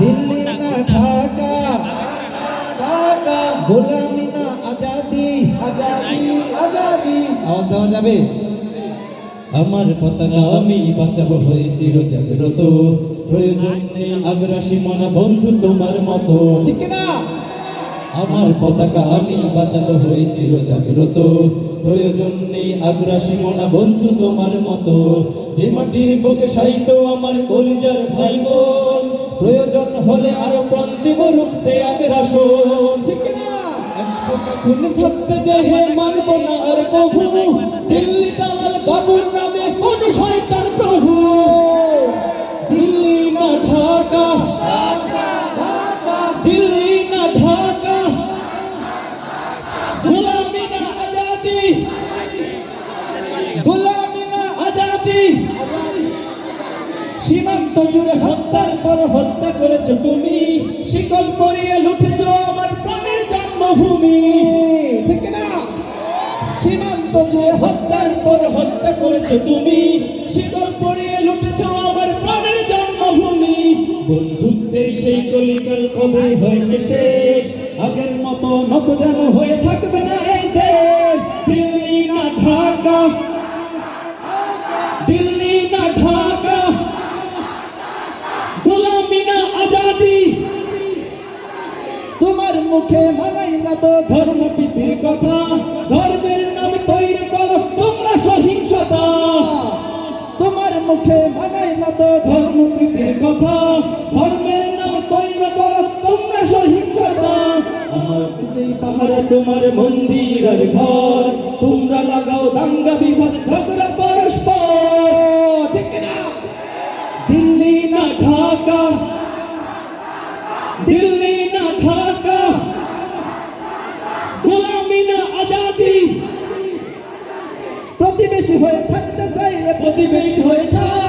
দিল্লি না ঢাকা? ঢাকা গোলামি না আজাদি? আজাদি আজাদি। আওয়াজ দেওয়া যাবে? আমার পতাকা আমি বাঁচাবো হয়ে চির জাগ্রত প্রয়োজন নেই আগ্রাসী মনা বন্ধু তোমার মতো। ঠিক না আমার পতাকা আমি বাঁচাবো হয়ে চির জাগ্রত প্রয়োজন নেই আগ্রাসী মনা বন্ধু তোমার মতো। যে মাটির বুকে সাইতো আমার কলিজার ভাই বোন প্রয়োজন হলে আরও প্রাণ দিব রুখতে আগ্রাসন ঠিক না খুন দেহে মানব না আর প্রভু। দিল্লি বাবুর নামে কোন শয়তান প্রভু। দিল্লি না ঢাকা। সীমান্ত জুড়ে হত্যার পর হত্যা করেছ তুমি। শিকল পরিয়ে লুটেছ আমার প্রাণের জন্মভূমি। ঠিক না? সীমান্ত জুড়ে হত্যার পর হত্যা করেছ তুমি। শিকল পরিয়ে লুটেছ আমার প্রাণের জন্মভূমি। বন্ধুত্বের সেই কলিকাল কবে হয়েছে শেষ। আগের মতো নত যেন হয়ে থাকবে মুখে মানাই না তো ধর্ম প্রীতির কথা। ধর্মের নাম তৈরি করো, তোমরা সহিংসতা। তোমার মুখে মানাই না তো ধর্ম প্রীতির কথা। ধর্মের নাম তৈরি করো, তোমরা সহিংসতা। আমার হৃদয় পাহারা তোমার মন্দির আর ঘর। তোমরা লাগাও দাঙ্গা বিবাদ ঝগড়া পরস্পর। ঠিক না দিল্লি না ঢাকা প্রতিবেশী হয়ে থাকতে চাইলে প্রতিবেশী হয়ে থাক।